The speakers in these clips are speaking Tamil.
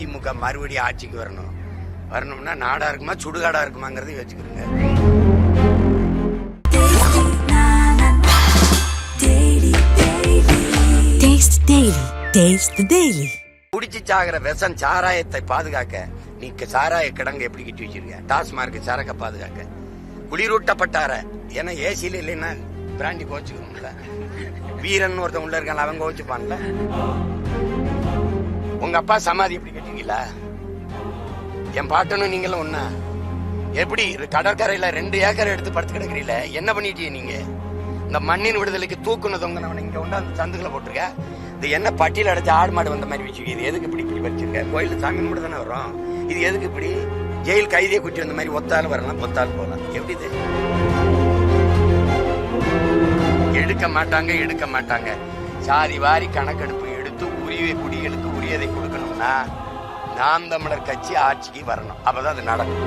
திமுக மறுபடியும் ஆட்சிக்கு வரணும். வரணும்னா நாடா இருக்குமா சுடுகாடா இருக்குமாங்கிறதை வச்சுக்கிறோங்க Taste the Daily. Taste the Daily. குடிச்சு சாகிற விஷம் சாராயத்தை பாதுகாக்க நீ சாராய கிடங்கு எப்படி கட்டி வச்சிருக்க? டாஸ்மார்க் சரக்க பாதுகாக்க. குளிரூட்டப்பட்டார ஏன்னா ஏசியில இல்லைன்னா பிராண்டி கோச்சுக்கணும்ல. வீரன் ஒருத்தன் உள்ள இருக்கான் அவன் கோச்சுப்பான்ல. உங்க அப்பா சமாதி எப்படி கட்டிங்களா என் பாட்டனும் நீங்களும் ஒண்ணா? எப்படி இது கடற்கரையில ரெண்டு ஏக்கர் எடுத்து படுத்து கிடக்குறீல? என்ன பண்ணிட்டீங்க நீங்க? இந்த மண்ணின் விடுதலைக்கு தூக்குன தொங்கனவனை இங்க கொண்டாந்து சந்துக்களை போட்டிருக்க? இது என்ன பட்டியல் அடைச்ச ஆடு மாடு வந்த மாதிரி வச்சுக்க? இது எதுக்கு இப்படி இப்படி வச்சிருக்க? கோயில் சாமி மட்டும் தானே வரும் இது எதுக்கு இப்படி ஜெயில் கைதியை குட்டி வந்த மாதிரி ஒத்தால் வரலாம் பொத்தால் போகலாம்? எப்படி இது? எடுக்க மாட்டாங்க எடுக்க மாட்டாங்க. சாதி வாரி கணக்கெடுப்பு எடுத்து குடிகளுக்கு உரியதை கொடுக்கணும்னா நாம் தமிழர் கட்சி ஆட்சிக்கு வரணும். அப்பதான் அது நடக்கும்.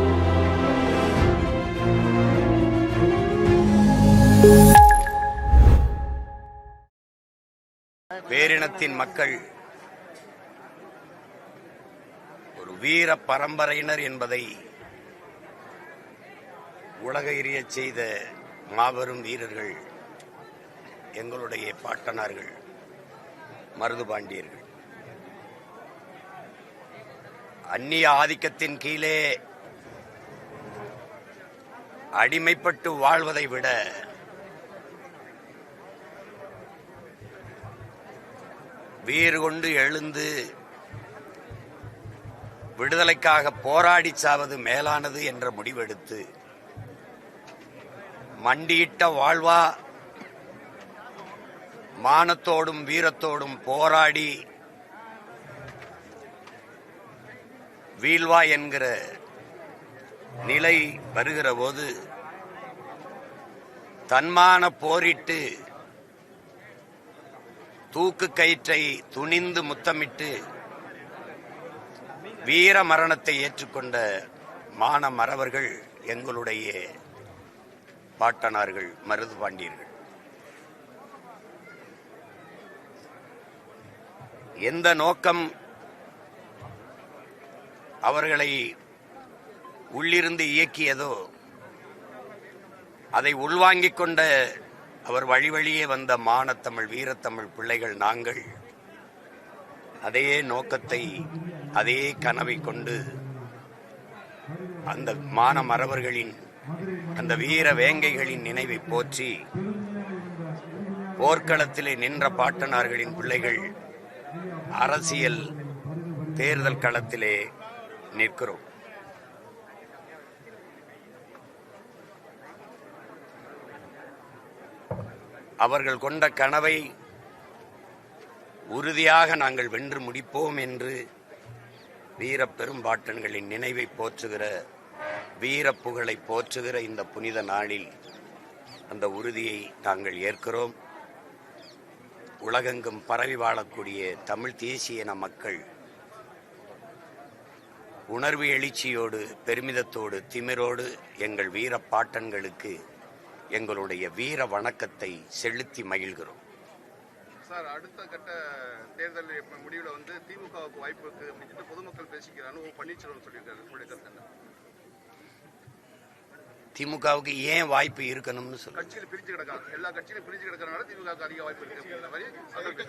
பேரினத்தின் மக்கள் ஒரு வீர பரம்பரையினர் என்பதை உலக எரிய செய்த மாபெரும் வீரர்கள் எங்களுடைய பாட்டனார்கள் மருதுபாண்டியர்கள் அந்நிய ஆதிக்கத்தின் கீழே அடிமைப்பட்டு வாழ்வதை விட வீறு கொண்டு எழுந்து விடுதலைக்காக போராடி சாவது மேலானது என்ற முடிவெடுத்து மண்டியிட்ட வாழ்வா மானத்தோடும் வீரத்தோடும் போராடி வீழ்வா என்கிற நிலை வருகிற போது தன்மான போரிட்டு தூக்கு கயிற்றை துணிந்து முத்தமிட்டு வீர மரணத்தை ஏற்றுக்கொண்ட மான மறவர்கள் எங்களுடைய பாட்டனார்கள் மருது பாண்டியர்கள் எந்த நோக்கம் அவர்களை உள்ளிருந்து இயக்கியதோ அதை உள்வாங்கிக் கொண்ட அவர் வழி வழியே வந்த மானத்தமிழ் வீரத்தமிழ் பிள்ளைகள் நாங்கள் அதே நோக்கத்தை அதே கனவை கொண்டு அந்த மான மறவர்களின் அந்த வீர வேங்கைகளின் நினைவை போற்றி போர்க்களத்திலே நின்ற பாட்டனார்களின் பிள்ளைகள் அரசியல் தேர்தல் களத்திலே நிற்கிறோம். அவர்கள் கொண்ட கனவை உறுதியாக நாங்கள் வென்று முடிப்போம் என்று வீர பெரும்பாட்டன்களின் நினைவை போற்றுகிற வீர புகழை போற்றுகிற இந்த புனித நாளில் அந்த உறுதியை நாங்கள் ஏற்கிறோம். உலகெங்கும் பரவி வாழக்கூடிய தமிழ் தேசிய இன மக்கள் உணர்வு எழுச்சியோடு பெருமிதத்தோடு திமிரோடு எங்கள் வீர பாட்டன்களுக்கு எங்களுடைய வீர வணக்கத்தை செலுத்தி மகிழ்கிறோம். சார் அடுத்த கட்ட தேர்தல் இப்ப முடிவுல வந்து திமுகவுக்கு வாய்ப்பு இருக்கு அப்படின்னு சொல்லிட்டு பொதுமக்கள் பேசிக்கிறான்னு பன்னீர்செல்வம் சொல்லியிருக்காரு. திமுகவுக்கு ஏன் வாய்ப்பு இருக்கணும்னு சொல்லுங்க. கட்சியில் பிரிஞ்சு கிடக்காங்க எல்லா கட்சியிலும் பிரிஞ்சு கிடக்கறனால திமுகவுக்கு அதிக வாய்ப்பு இருக்கு.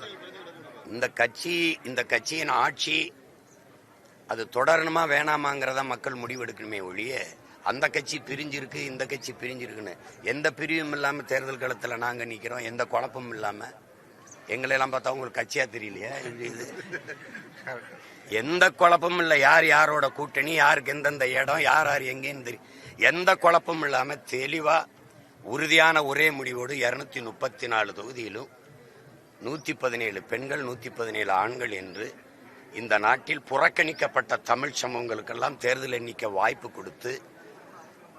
இந்த கட்சி இந்த கட்சியின் ஆட்சி அது தொடரணுமா வேணாமாங்கிறத மக்கள் முடிவெடுக்கணுமே ஒழிய அந்த கட்சி பிரிஞ்சிருக்கு இந்த கட்சி பிரிஞ்சிருக்குன்னு. எந்த பிரிவும் இல்லாம தேர்தல் களத்துல நாங்க நிக்கிறோம் எந்த குழப்பமும் இல்லாம. எங்களெல்லாம் பார்த்தா உங்களுக்கு கட்சியா தெரியலையா? இது எந்த குழப்பமும் இல்லை யார் யாரோட கூட்டணி யாருக்கு எந்தெந்த இடம் யார் யார் எங்கேன்னு தெரியும் எந்த குழப்பமும் இல்லாம தெளிவா உறுதியான ஒரே முடிவோடு இருநூத்தி முப்பத்தி நாலு தொகுதியிலும் நூத்தி பதினேழு பெண்கள் நூத்தி பதினேழு ஆண்கள் என்று இந்த நாட்டில் புறக்கணிக்கப்பட்ட தமிழ் சமூகங்களுக்கெல்லாம் தேர்தல் எண்ணிக்க வாய்ப்பு கொடுத்து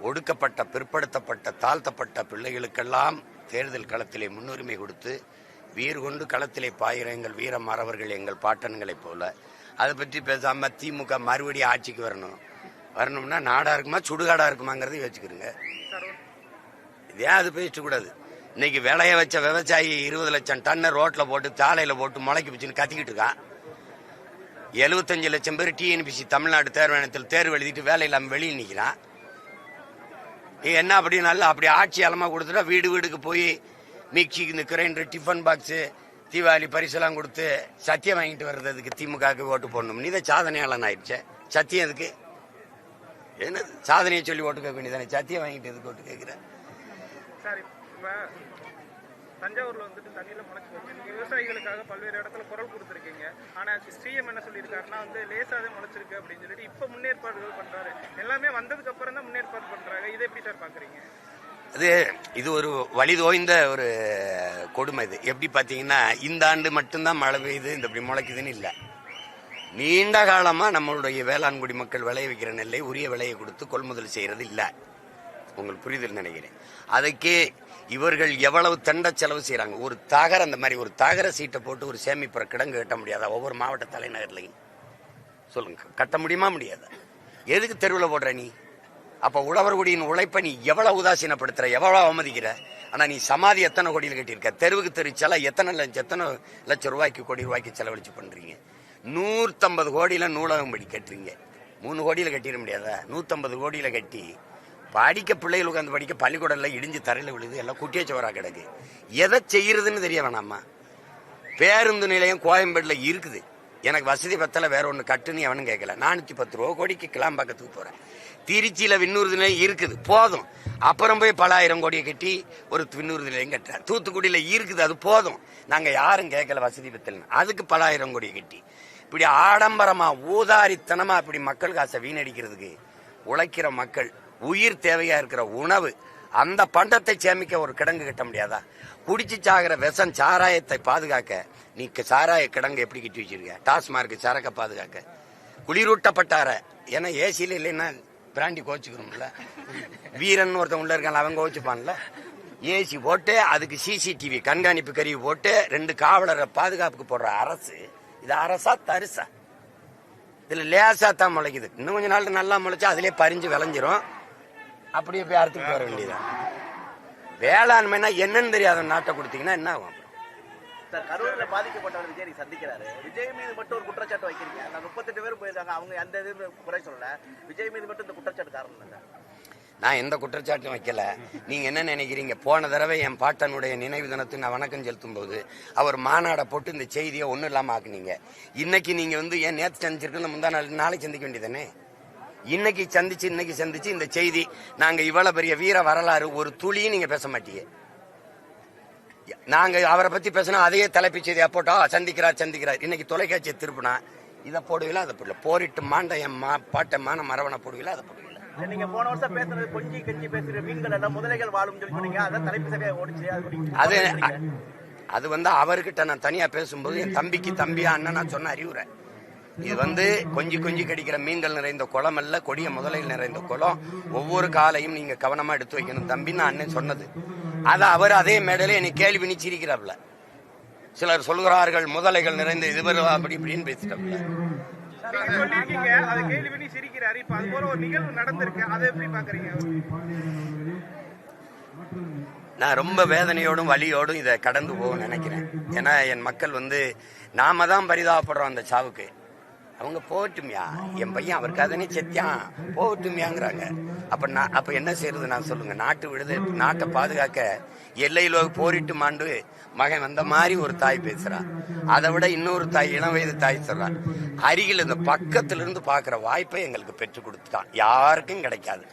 ஒடுக்கப்பட்ட பிற்படுத்தப்பட்ட தாழ்த்தப்பட்ட பிள்ளைகளுக்கெல்லாம் தேர்தல் களத்திலே முன்னுரிமை கொடுத்து வீர் கொண்டு களத்திலே பாயிற எங்கள் வீர மறவர்கள் எங்கள் பாட்டன்களைப் போல. அதை பற்றி பேசாம திமுக மறுபடியும் ஆட்சிக்கு வரணும். வரணும்னா நாடா இருக்குமா சுடுகாடா இருக்குமாங்கிறத வச்சுக்கிறோங்க இதே அது பேசக்கூடாது இன்னைக்கு விளைய வச்ச விவசாயி இருபது லட்சம் டன்னை ரோட்டில் போட்டு சாலையில் போட்டு முளைக்கு வச்சுன்னு கத்திக்கிட்டு இருக்கான். எழுபத்தஞ்சு லட்சம் பேர் டிஎன்பிசி தமிழ்நாடு தேர்வாணையத்தில் தேர்வு எழுதிட்டு வேலை இல்லாமல் வெளியே நிற்கிறான் நீ என்ன அப்படி அப்படி ஆட்சி அலமாக கொடுத்துட்டா வீடு வீடுக்கு போய் மிக்சிக்கு இந்த கிரைண்டர் டிஃபன் பாக்ஸு தீபாவளி பரிசெல்லாம் கொடுத்து சத்தியம் வாங்கிட்டு வர்றதுக்கு திமுகவுக்கு ஓட்டு போடணும். நீ தான் சாதனையாளன் ஆயிடுச்சே. சத்தியம் அதுக்கு என்ன சாதனையை சொல்லி ஓட்டு கேட்க வேண்டியதானே சத்தியம் வாங்கிட்டு எதுக்கு ஓட்டு கேட்குறேன் தஞ்சாவூர்ல வந்துட்டு தண்ணியில முளைச்சு போச்சு. விவசாயிகளுக்காக பல்வேறு இடத்துல குரல் கொடுத்துருக்கீங்க. ஆனா சிஎம் என்ன சொல்லியிருக்காருன்னா வந்து லேசாவே முளைச்சிருக்கு அப்படின்னு சொல்லிட்டு இப்ப முன்னேற்பாடுகள் பண்றாரு. எல்லாமே வந்ததுக்கு அப்புறம் தான் முன்னேற்பாடு பண்றாங்க. இதை எப்படி சார் பாக்குறீங்க? அது இது ஒரு வழிதோய்ந்த ஒரு கொடுமை இது. எப்படி பார்த்தீங்கன்னா இந்த ஆண்டு மட்டும்தான் மழை பெய்யுது இந்த இப்படி முளைக்குதுன்னு இல்லை. நீண்ட காலமாக நம்மளுடைய வேளாண் குடிமக்கள் விளைய வைக்கிற நெல்லை உரிய விலையை கொடுத்து கொள்முதல் செய்கிறது இல்லை. உங்களுக்கு புரிதல் நினைக்கிறேன். அதுக்கே இவர்கள் எவ்வளவு தண்ட செலவு செய்கிறாங்க ஒரு தகர அந்த மாதிரி ஒரு தகர சீட்டை போட்டு ஒரு சேமிப்புற கிடங்கு கட்ட முடியாதா? ஒவ்வொரு மாவட்ட தலைநகர்லையும். சொல்லுங்க. கட்ட முடியுமா முடியாதா? எதுக்கு தெருவில் போடுற நீ? அப்போ உழவர்குடியின் உழைப்பை நீ எவ்வளோ உதாசீனப்படுத்துற? எவ்வளோ அவமதிக்கிற? ஆனால் நீ சமாதி எத்தனை கோடியில் கட்டியிருக்க? தெருவுக்கு தெரு எத்தனை லட்சம் எத்தனை லட்சம் ரூபாய்க்கு கோடி ரூபாய்க்கு செலவழிச்சு பண்ணுறீங்க நூற்றம்பது கோடியில் நூலகம் படி கட்டுறீங்க. மூணு கோடியில கட்டிட முடியாதா? நூற்றம்பது கோடியில் கட்டி படிக்க பிள்ளைகள் உட்காந்து படிக்க பள்ளிக்கூடம்ல இடிஞ்சு தரையில் விழுது எல்லாம் குட்டியே சோறா கிடக்கு. எதை செய்யறதுன்னு தெரிய வேணாமா பேருந்து நிலையம் கோயம்பேடுல இருக்குது. எனக்கு வசதி பத்தலை வேற ஒன்று கட்டுன்னு எவனும் கேட்கல நானூற்றி பத்து ரூபா கோடிக்கு கிளாம்பாக்கத்துக்கு போகிறேன் திருச்சியில் விண்ணூர்தி நிலையம் இருக்குது போதும். அப்புறம் போய் பல ஆயிரம் கோடியை கட்டி ஒரு விண்ணூர்தி நிலையம் கட்டுறேன். தூத்துக்குடியில் இருக்குது அது போதும். நாங்கள் யாரும் கேட்கல வசதி பத்தலன்னு. அதுக்கு பல ஆயிரம் கோடியை கட்டி. இப்படி ஆடம்பரமாக ஊதாரித்தனமாக இப்படி மக்கள் காசை வீணடிக்கிறதுக்கு உழைக்கிற மக்கள் உயிர் தேவையா இருக்கிற உணவு அந்த பண்டத்தை சேமிக்க ஒரு கிடங்கு கட்ட முடியாதா? குடிச்சு சாகிற விஷம் சாராயத்தை பாதுகாக்க நீ சாராய கிடங்கு எப்படி கட்டி வச்சிருக்க? டாஸ்மார்க் சரக்க பாதுகாக்க. குளிரூட்டப்பட்டார. ஏன்னா ஏசியில இல்லைன்னா பிராண்டி கோச்சுக்கணும்ல. வீரன் ஒருத்தன் உள்ள இருக்கான் அவன் கோச்சுப்பான்ல. ஏசி போட்டு அதுக்கு சிசிடிவி கண்காணிப்பு கருவி போட்டு ரெண்டு காவலரை பாதுகாப்புக்கு போடுற அரசு இது அரசா தரிசா? இதுல லேசா தான் முளைக்குது. இன்னும் கொஞ்ச நாள் நல்லா முளைச்சா அதுலயே பறிஞ்சு விளைஞ்சிரும். அப்படியே போய் அறுத்துட்டு வர வேண்டியதான் வேளாண்மைனா என்னன்னு தெரியாத நாட்டை கொடுத்தீங்கன்னா என்ன ஆகும் கரூர்ல பாதிக்கப்பட்டவர் விஜய் சந்திக்கிறாரு. விஜய் மீது மட்டும் ஒரு குற்றச்சாட்டு வைக்கிறீங்க. நான் முப்பத்தெட்டு பேர் போயிருக்காங்க. அவங்க அந்த இது குறை சொல்லல. விஜய் மீது மட்டும் இந்த குற்றச்சாட்டு காரணம் நான் எந்த குற்றச்சாட்டும் வைக்கல. நீங்க என்ன நினைக்கிறீங்க? போன தடவை என் பாட்டனுடைய நினைவு தினத்துக்கு நான் வணக்கம் செலுத்தும் போது அவர் மாநாடை போட்டு இந்த செய்தியை ஒண்ணும் இல்லாம ஆக்குனீங்க. இன்னைக்கு நீங்க வந்து ஏன் நேத்து சந்திச்சிருக்கல முந்தா நாள் நாளைக்கு சந்திக்க வேண்டியதானே இன்னைக்கு சந்திச்சு இன்னைக்கு சந்திச்சு இந்த செய்தி நாங்க இவ்வளவு பெரிய வீர வரலாறு ஒரு துளியும் நீங்க பேச மாட்டீங்க. நாங்க அவரை பத்தி பேசினா அதையே தலைப்பு செய்தியா போட்டா சந்திக்கிறார் சந்திக்கிறார். இன்னைக்கு தொலைக்காட்சியை திருப்பினா இதை போடுவீங்களா அதை போடல. போரிட்டு மாண்ட என் மா பாட்ட மான மரவனை போடுவீங்களா அதை போடுவீங்களா? நீங்க போன வருஷம் பேசுறது கொஞ்சி கஞ்சி பேசுற மீன்கள் எல்லாம் முதலைகள் வாழும் சொல்லி சொன்னீங்க. அதான் தலைப்பு சரியா ஓடிச்சு அது. அது வந்து அவர்கிட்ட நான் தனியா பேசும்போது என் தம்பிக்கு தம்பியா அண்ணன் நான் சொன்ன அறிவுரை. இது வந்து கொஞ்சி கொஞ்சி கடிக்கிற மீன்கள் நிறைந்த குளம் அல்ல கொடிய முதலையில் நிறைந்த குளம். ஒவ்வொரு காலையும் நீங்க கவனமா எடுத்து வைக்கணும். தம்பின்னு அண்ணன் சொன்னது. அதை அவர் அதே மேடையில என்னை கேள்வி பண்ணி சிலர் சொல்கிறார்கள் முதலைகள் நிறைந்த இது அப்படி இப்படின்னு பேசிட்டாப்ல சிரிக்கிறாரு நான் ரொம்ப வேதனையோடும் வலியோடும் இதை கடந்து போக நினைக்கிறேன். ஏன்னா என் மக்கள் வந்து நாம தான் பரிதாபப்படுறோம் அந்த சாவுக்கு. அவங்க போகட்டுமியா. என் பையன் அவருக்கு அதனே செத்தியான் போகட்டுமியாங்கிறாங்க. அப்ப நான் அப்ப என்ன செய்யறது நான் சொல்லுங்க. நாட்டு விடுது நாட்டை பாதுகாக்க எல்லையில போரிட்டு மாண்டு மகன் வந்த மாதிரி ஒரு தாய் பேசுறான். அதை விட இன்னொரு தாய் இளம் வயது தாய் சொல்றான். அருகில் இந்த பக்கத்துல இருந்து பாக்குற வாய்ப்பை எங்களுக்கு பெற்றுக் கொடுத்துட்டான். யாருக்கும் கிடைக்காது.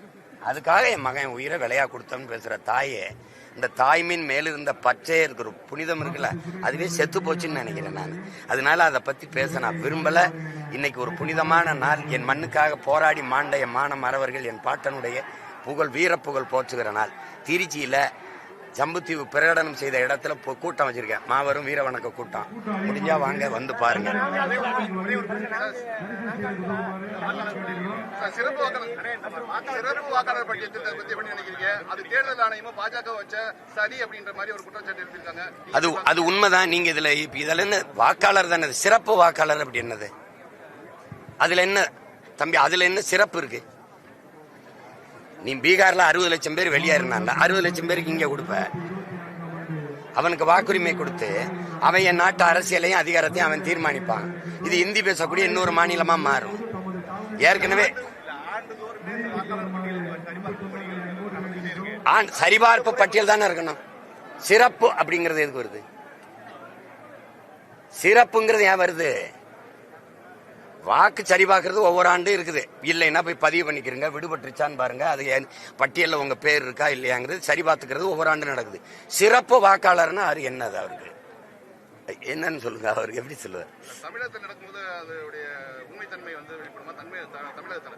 அதுக்காக என் மகன் உயிரை விலையா கொடுத்தோம்னு பேசுற தாயே இந்த தாய்மின் மேல இருந்த பச்சை இருக்கிற புனிதம் இருக்குல்ல அதுவே செத்து போச்சுன்னு நினைக்கிறேன் நான். அதனால அதை பத்தி பேச நான் விரும்பல. இன்னைக்கு ஒரு புனிதமான நாள். என் மண்ணுக்காக போராடி மாண்டைய மான மறவர்கள் என் பாட்டனுடைய புகழ் வீரப்புகழ் போற்றுகிற நாள். திருச்சியில ஜம்புத்தீவு பிரகடனம் செய்த இடத்துல இப்போ கூட்டம் வச்சிருக்கேன். மாபெரும் வீர வணக்க கூட்டம். முடிஞ்சா வாங்க வந்து பாருங்க. வாக்காளர் அது பாஜக வச்ச சரி அப்படின்ற மாதிரி அது அது உண்மைதான். நீங்க இதுல இதுல என்ன வாக்காளர் தானே? சிறப்பு வாக்காளர் அப்படி என்னது? அதுல என்ன தம்பி அதுல என்ன சிறப்பு இருக்கு? நீ பீகார்ல அறுபது லட்சம் பேர் வெளியா அறுபது லட்சம் பேருக்கு இங்க கொடுப்ப. அவனுக்கு வாக்குரிமை கொடுத்து அவன் என் நாட்டு அரசியலையும் அதிகாரத்தையும் அவன் தீர்மானிப்பான். இது இந்தி பேசக்கூடிய இன்னொரு மாநிலமா மாறும். ஏற்கனவே ஆண் சரிபார்ப்பு பட்டியல் தானே இருக்கணும். சிறப்பு அப்படிங்கறது எதுக்கு வருது? சிறப்புங்கிறது ஏன் வருது? வாக்கு சரி பார்க்கறது ஒவ்வொரு ஆண்டு இருக்குது. இல்லைன்னா போய் பதிவு பண்ணிக்கிறீங்க விடுபட்டுருச்சான்னு பாருங்க. அது பட்டியலில் உங்க பேர் இருக்கா இல்லையாங்கிறது சரி பார்த்துக்கிறது ஒவ்வொரு ஆண்டு நடக்குது. சிறப்பு வாக்காளர்னா அது என்னது அவருக்கு? என்னன்னு சொல்லுங்க அவருக்கு எப்படி சொல்லுவார்? தமிழகத்தில் நடக்கும்போது அதோடைய உண்மைத்தன்மை வந்து வெளிப்படுமா? தன்மை தமிழகத்துல.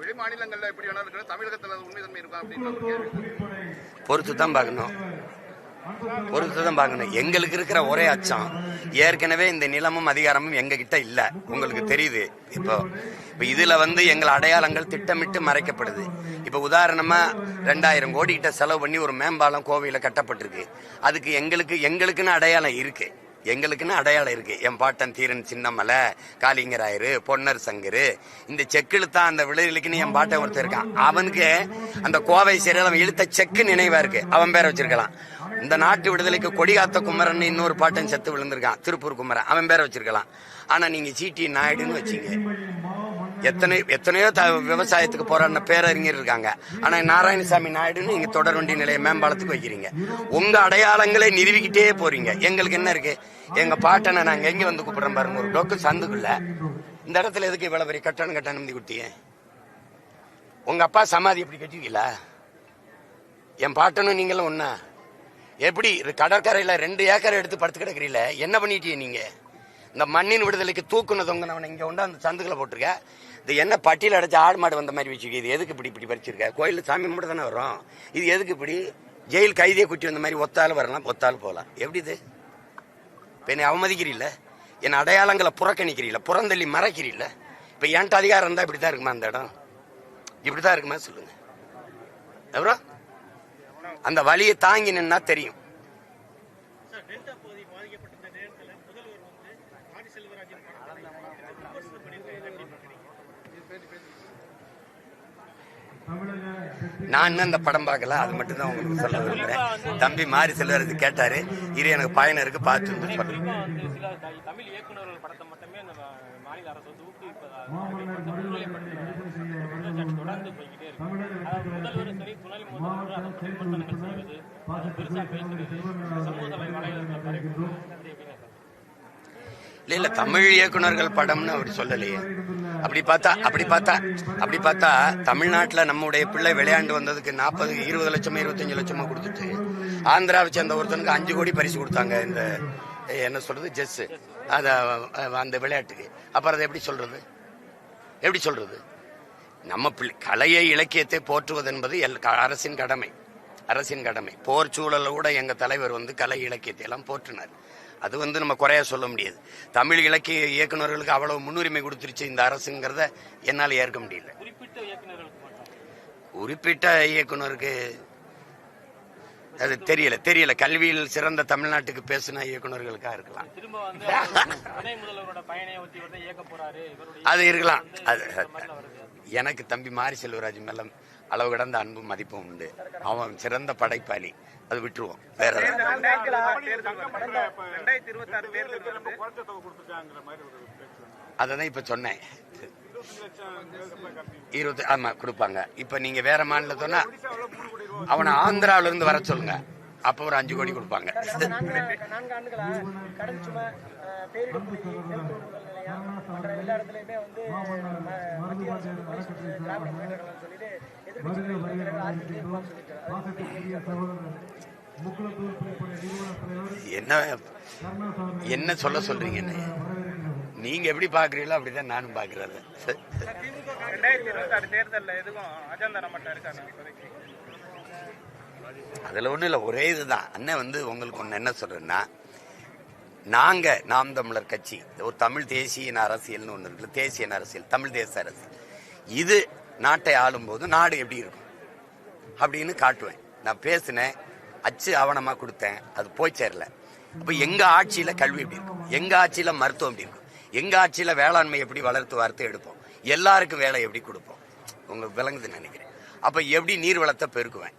வெளி மாநிலங்கள்ல எப்படி வேணாலும் தமிழகத்துல உண்மைத்தன்மை இருக்கா அப்படின்னு பொறுத்து தான் பார்க்கணும். பொறுத்து தான் பார்க்கணும். எங்களுக்கு இருக்கிற ஒரே அச்சம். ஏற்கனவே இந்த நிலமும் அதிகாரமும் எங்க கிட்ட இல்ல. உங்களுக்கு தெரியுது. இப்போ இப்ப இதுல வந்து எங்கள் அடையாளங்கள் திட்டமிட்டு மறைக்கப்படுது. இப்ப உதாரணமா ரெண்டாயிரம் கோடி கிட்ட செலவு பண்ணி ஒரு மேம்பாலம் கோவையில கட்டப்பட்டிருக்கு. அதுக்கு எங்களுக்கு எங்களுக்குன்னு அடையாளம் இருக்கு. எங்களுக்குன்னு அடையாளம் இருக்கு. என் பாட்டன் தீரன் சின்னமலை காளிங்கராயரு பொன்னர் சங்கரு இந்த செக்கில் தான் அந்த விளைவுகளுக்குன்னு என் பாட்டன் ஒருத்தர் இருக்கான். அவனுக்கு அந்த கோவை சிறையில் அவன் இழுத்த செக்கு நினைவா இருக்கு. அவன் பேரை வச்சிருக்கலாம். இந்த நாட்டு விடுதலைக்கு கொடிகாத்த குமரன் இன்னொரு பாட்டன் செத்து விழுந்திருக்கான். திருப்பூர் குமரன். அவன் பேரை வச்சிருக்கலாம். ஆனா நீங்க சீட்டி நாயுடுன்னு வச்சீங்க. எத்தனை எத்தனையோ த விவசாயத்துக்கு போராடின பேரறிஞர் இருக்காங்க ஆனா நாராயணசாமி நாயுடுன்னு நீங்க தொடர் வண்டி நிலைய மேம்பாலத்துக்கு வைக்கிறீங்க. உங்க அடையாளங்களை நிறுவிக்கிட்டே போறீங்க. எங்களுக்கு என்ன இருக்கு? எங்க பாட்டனை நாங்க எங்க வந்து கூப்பிடுறோம் பாருங்க ஒரு டோக்கு சந்துக்குள்ள. இந்த இடத்துல எதுக்கு இவ்வளவு பெரிய கட்டணம் கட்டணம் குட்டியே உங்க அப்பா சமாதி எப்படி கட்டிருக்கீங்களா? என் பாட்டனும் நீங்களும் ஒன்னா எப்படி இது ரெண்டு ஏக்கர் எடுத்து படுத்து கிடக்குறீல என்ன பண்ணிட்டீங்க நீங்கள் இந்த மண்ணின் விடுதலைக்கு தூக்குன தொங்குனவனை இங்கே கொண்டு அந்த சந்துக்களை போட்டிருக்க. இது என்ன பட்டியல் அடைச்ச ஆடு மாடு வந்த மாதிரி வச்சுக்க இது எதுக்கு இப்படி இப்படி பறிச்சிருக்க? கோயிலில் சாமி மட்டும் தானே வரும் இது எதுக்கு இப்படி? ஜெயில் கைதியை குட்டி வந்த மாதிரி ஒத்தாலும் வரலாம் ஒத்தாலும் போகலாம். எப்படி இது? இப்போ என்னை அவமதிக்கிறீல்ல? என் அடையாளங்களை புறக்கணிக்கிறீல்ல? புறந்தள்ளி மறைக்கிறீல்ல? இப்போ என்கிட்ட அதிகாரம் இருந்தால் இப்படி தான் இருக்குமா அந்த இடம்? இப்படி தான் இருக்குமா? சொல்லுங்கள் அப்புறம் அந்த வலியை தாங்கி நின்னா தெரியும். நான் இன்னும் அந்த படம் பார்க்கல அது மட்டும் தான் உங்களுக்கு சொல்ல விரும்புறேன். தம்பி மாறி செல்வரது கேட்டாரு இரு எனக்கு பயணம் இருக்கு பார்த்து தமிழ் இயக்குநர்கள் சரி துணை முதல்வர் அதை செய்வது சமூக இல்ல தமிழ் இயக்குனர்கள் படம்னு அப்படி சொல்லலையே. அப்படி பார்த்தா அப்படி பார்த்தா அப்படி பார்த்தா தமிழ்நாட்டில் நம்முடைய பிள்ளை விளையாண்டு வந்ததுக்கு நாற்பது இருபது லட்சமோ இருபத்தஞ்சு லட்சமோ கொடுத்துட்டு ஆந்திராவை சேர்ந்த ஒருத்தனுக்கு அஞ்சு கோடி பரிசு கொடுத்தாங்க இந்த என்ன சொல்றது ஜெஸ் அதை அந்த விளையாட்டுக்கு. அப்புறம் அதை எப்படி சொல்றது? எப்படி சொல்றது? நம்ம பிள்ளை கலையை இலக்கியத்தை போற்றுவது என்பது அரசின் கடமை. அரசின் கடமை. போர் சூழல கூட எங்க தலைவர் வந்து கலை இலக்கியத்தை எல்லாம் போற்றினார். அது வந்து நம்ம குறைய சொல்ல முடியாது. தமிழ் இலக்கிய இயக்குனர்களுக்கு அவ்வளவு முன்னுரிமை கொடுத்துருச்சு இந்த அரசுங்கிறத என்னால் ஏற்க முடியல. குறிப்பிட்ட இயக்குநர்களுக்கு இயக்குனருக்கு அது தெரியல தெரியல. கல்வியில் சிறந்த தமிழ்நாட்டுக்கு பேசின இயக்குனர்களுக்கா இருக்கலாம். அது இருக்கலாம். அது எனக்கு தம்பி மாரி செல்வராஜ் மேல அளவு கடந்த அன்பும் மதிப்பும் உண்டு. அவன் சிறந்த படைப்பாளி. அது விட்டுருவோம். வேற அததான் இப்ப சொன்னேன். இருபத்தி ஆமா கொடுப்பாங்க. இப்ப நீங்க வேற மாநிலத்தோன்னா அவனை ஆந்திராவில இருந்து வர சொல்லுங்க. அப்ப ஒரு அஞ்சு கோடி கொடுப்பாங்க. மற்ற எல்லா இடத்துலயுமே வந்து மத்திய சொல்லிட்டு என்ன என்ன சொல்ல சொல்றீங்க நீங்க எப்படி பாக்குறீங்களோ அப்படிதான் நானும் பாக்குறது அதுல ஒண்ணும் இல்ல ஒரே இதுதான். அண்ணன் வந்து உங்களுக்கு ஒண்ணு என்ன சொல்றேன்னா நாங்க நாம் தமிழர் கட்சி. ஒரு தமிழ் தேசிய அரசியல்னு ஒன்று இருக்கு தேசிய அரசியல் தமிழ் தேச அரசியல். இது நாட்டை ஆளும்போது நாடு எப்படி இருக்கும்? அப்படின்னு காட்டுவேன். நான் பேசினேன் அச்சு ஆவணமா கொடுத்தேன் அது போய் சேரல. அப்ப எங்க ஆட்சியில கல்வி எப்படி இருக்கும்? எங்க ஆட்சியில மருத்துவம் எப்படி இருக்கும்? எங்க ஆட்சியில வேளாண்மை எப்படி வளர்த்து வார்த்து எடுப்போம்? எல்லாருக்கும் வேலை எப்படி கொடுப்போம்? உங்களுக்கு விளங்குதுன்னு நினைக்கிறேன். அப்ப எப்படி நீர் வளத்தை பெருக்குவேன்?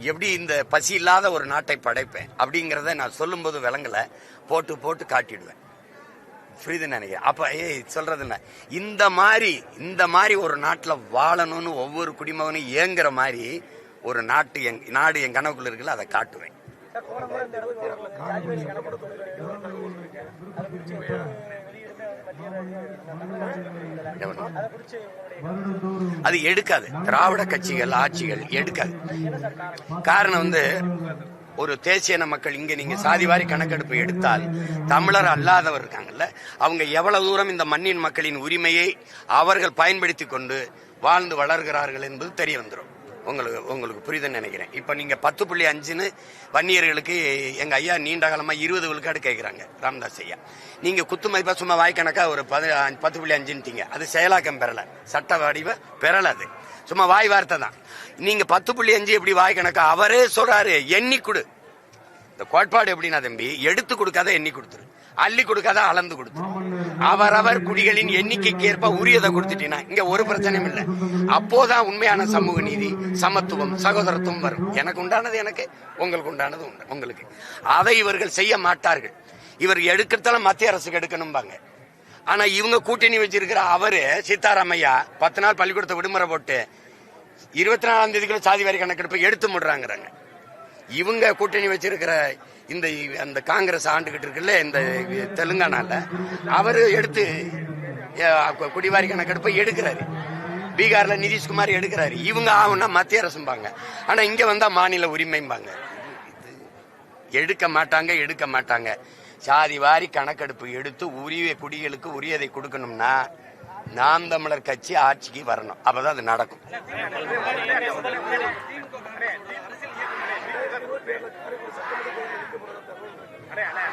எப்படி இந்த பசி இல்லாத ஒரு நாட்டை படைப்பேன் அப்படிங்கிறத நான் சொல்லும்போது விளங்கல. போட்டு போட்டு காட்டிடுவேன். புரியுதுன்னு நினைக்கிறேன் அப்ப ஏய் சொல்றது என்ன? இந்த மாதிரி இந்த மாதிரி ஒரு நாட்டில் வாழணும்னு ஒவ்வொரு குடிமகனும் ஏங்குற மாதிரி ஒரு நாட்டு எங் நாடு என் கனவுக்குள்ள இருக்குல்ல அதை காட்டுவேன். அது எடுக்காது. திராவிட கட்சிகள் ஆட்சிகள் எடுக்காது. காரணம் வந்து ஒரு தேசியன மக்கள் இங்க நீங்க சாதிவாரி கணக்கெடுப்பு எடுத்தால் தமிழர் அல்லாதவர் இருக்காங்கல்ல அவங்க எவ்வளவு தூரம் இந்த மண்ணின் மக்களின் உரிமையை அவர்கள் பயன்படுத்தி கொண்டு வாழ்ந்து வளர்கிறார்கள் என்பது தெரிய வந்துடும் உங்களுக்கு உங்களுக்கு புரியுதுன்னு நினைக்கிறேன். இப்போ நீங்கள் பத்து புள்ளி அஞ்சுன்னு வன்னியர்களுக்கு எங்கள் ஐயா நீண்ட காலமாக இருபது விழுக்காடு கேட்குறாங்க ராமதாஸ் ஐயா. நீங்கள் குத்து மதிப்பாக சும்மா வாய்க்கணக்காக ஒரு பது பத்து புள்ளி அஞ்சுன்ட்டீங்க. அது செயலாக்கம் பெறலை. சட்ட வடிவ பெறலை அது. சும்மா வாய் வார்த்தை தான். நீங்கள் பத்து புள்ளி அஞ்சு எப்படி வாய் கணக்கா? அவரே சொல்கிறாரு எண்ணி கொடு. இந்த கோட்பாடு எப்படின்னா தம்பி எடுத்து கொடுக்காத எண்ணி கொடுத்துரு. அள்ளி கொடுக்காத அளந்து கொடுத்து. அவரவர் குடிகளின் எண்ணிக்கைக்கு ஏற்ப உரியதை கொடுத்துட்டீங்கன்னா இங்க ஒரு பிரச்சனையும் இல்லை. அப்போதான் உண்மையான சமூக நீதி சமத்துவம் சகோதரத்துவம் வரும். எனக்கு உண்டானது எனக்கு உங்களுக்கு உண்டானது உண்டு உங்களுக்கு. அதை இவர்கள் செய்ய மாட்டார்கள். இவர் எடுக்கிறதால மத்திய அரசுக்கு எடுக்கணும்பாங்க. ஆனா இவங்க கூட்டணி வச்சிருக்கிற அவரு சீதாராமையா பத்து நாள் பள்ளிக்கூடத்தை விடுமுறை போட்டு இருபத்தி நாலாம் தேதிக்குள்ள சாதி வாரி கணக்கெடுப்பை எடுத்து முடுறாங்கிறாங்க. இவங்க கூட்டணி வச்சிருக்கிற இந்த அந்த காங்கிரஸ் ஆண்டுகிட்டு இருக்குல்ல இந்த தெலுங்கானால அவர் எடுத்து குடிவாரி கணக்கெடுப்பை எடுக்கிறாரு. பீகார்ல நிதிஷ்குமார் எடுக்கிறாரு. இவங்க ஆகும்னா மத்திய அரசும்பாங்க. ஆனா இங்க வந்தா மாநில உரிமைம்பாங்க. எடுக்க மாட்டாங்க எடுக்க மாட்டாங்க. சாதி வாரி கணக்கெடுப்பு எடுத்து உரிய குடிகளுக்கு உரியதை கொடுக்கணும்னா நாம் தமிழர் கட்சி ஆட்சிக்கு வரணும். அப்பதான் அது நடக்கும். அண்ணே அண்ணே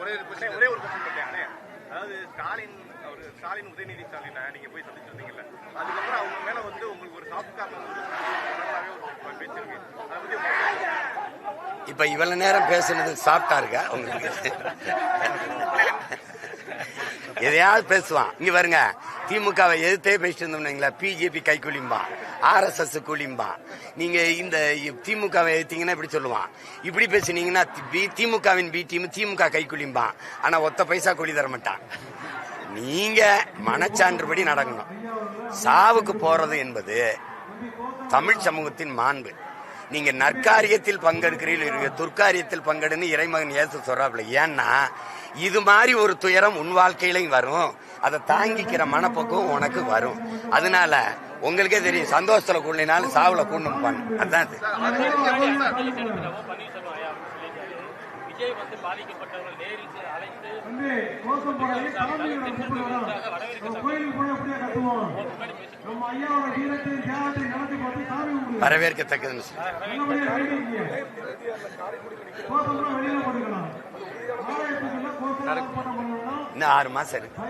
ஒரே ஒரு question, ஒரே ஒரு கொஸ்டின் இருக்கேன் அண்ணே. அதாவது ஸ்டாலின் அவர் ஸ்டாலின் உதயநிதி ஸ்டாலினை நீங்க போய் சந்திச்சிருந்தீங்கல்ல அதுக்கப்புறம் அவங்க மேல வந்து உங்களுக்கு ஒரு சாஃப்ட் கார்னர் வந்து நல்லாவே ஒரு பேச்சு இருக்கு அதை பத்தி உங்க இப்ப இவ்வளவு நேரம் பேசுனது சாப்பிட்டா இருக்கா உங்களுக்கு? எதையாவது பேசுவான். இங்க பாருங்க திமுகவை எதிர்த்தே பேசிட்டு இருந்தோம்னீங்களா பிஜேபி கை குளிம்பான் ஆர்எஸ்எஸ் கூலிம்பான் நீங்க இந்த திமுகவை எடுத்தீங்கன்னா இப்படி சொல்லுவான். இப்படி பேசுனீங்கன்னா பி திமுகவின் பி டீம் திமுக கை குளிம்பான் ஆனா ஒத்த பைசா கூலி தர மாட்டான். நீங்க மனச்சான்றுபடி நடக்கணும். சாவுக்கு போறது என்பது தமிழ் சமூகத்தின் மாண்பு. நீங்க நற்காரியத்தில் பங்கெடுக்கிறீர்கள் துர்க்காரியத்தில் பங்கெடுன்னு இறைமகன் ஏசு சொல்றாப்ல ஏன்னா இது மாதிரி ஒரு துயரம் உன் வாழ்க்கையிலையும் வரும். அதை தாங்கிக்கிற மனப்பக்குவம் உனக்கு வரும். அதனால உங்களுக்கே தெரியும் சந்தோஷத்துல கூடனாலும் சாவுல கூடணும் அதான் வரவேற்கத்தக்கதுன்னு இன்னும் ஆறு மாசம் இருக்கு.